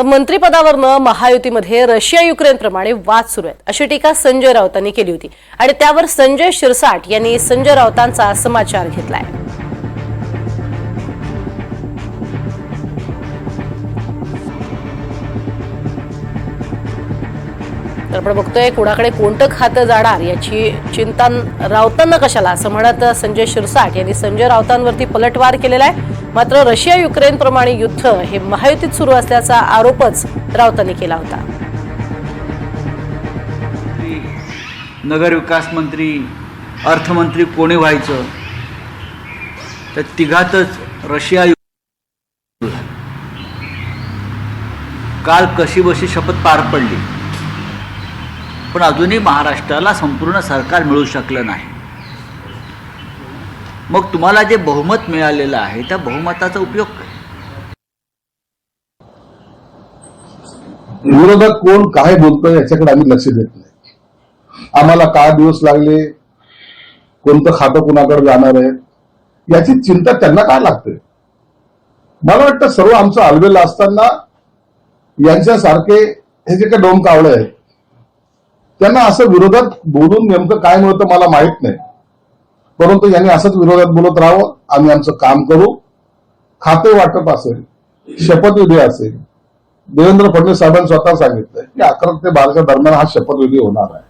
तर मंत्रिपदावरनं महायुतीमध्ये रशिया युक्रेनप्रमाणे वाद सुरू आहेत. अशी टीका संजय राऊतांनी केली होती. आणि त्यावर संजय शिरसाट यांनी संजय राऊतांचा समाचार घेतलाय. तर आपण बघतोय कुणाकडे कोणतं खातं जाणार याची चिंता रावतांना कशाला? असं म्हणत संजय शिरसाट यांनी संजय राऊतांवरती पलटवार केलेला आहे. मात्र रशिया युक्रेन प्रमाणे युद्ध हे महायुतीत सुरू असल्याचा आरोपच राऊतांनी केला होता. नगर नगरविकास मंत्री अर्थमंत्री कोणी व्हायचं? तर तिघातच रशिया यु- काल कशी बशी शपथ पार पडली? पण अजूनही महाराष्ट्राला संपूर्ण सरकार मिळू शकलं नाही. मग तुम्हाला जे बहुमत मिळालेलं आहे त्या बहुमताचा उपयोग काय? विरोधक कोण काय बोलतोय याच्याकडे आम्ही लक्ष देत नाही. आम्हाला काय दिवस लागले कोणतं खातं कुणाकडे जाणार आहे याची चिंता त्यांना काय लागते? मला वाटतं सर्व आमचं आलवेला असताना यांच्यासारखे हे जे काही डोम कावळे आहेत त्यांना असं विरोधात बोलून नेमकं काय मिळतं मला माहीत नाही. परंतु यांनी असंच विरोधात बोलत राहावं आम्ही आमचं काम करू. खाते वाटप असेल शपथविधी असेल. देवेंद्र फडणवीस साहेबांनी स्वतः सांगितलंय की अकरा ते बाराच्या दरम्यान हा शपथविधी होणार आहे.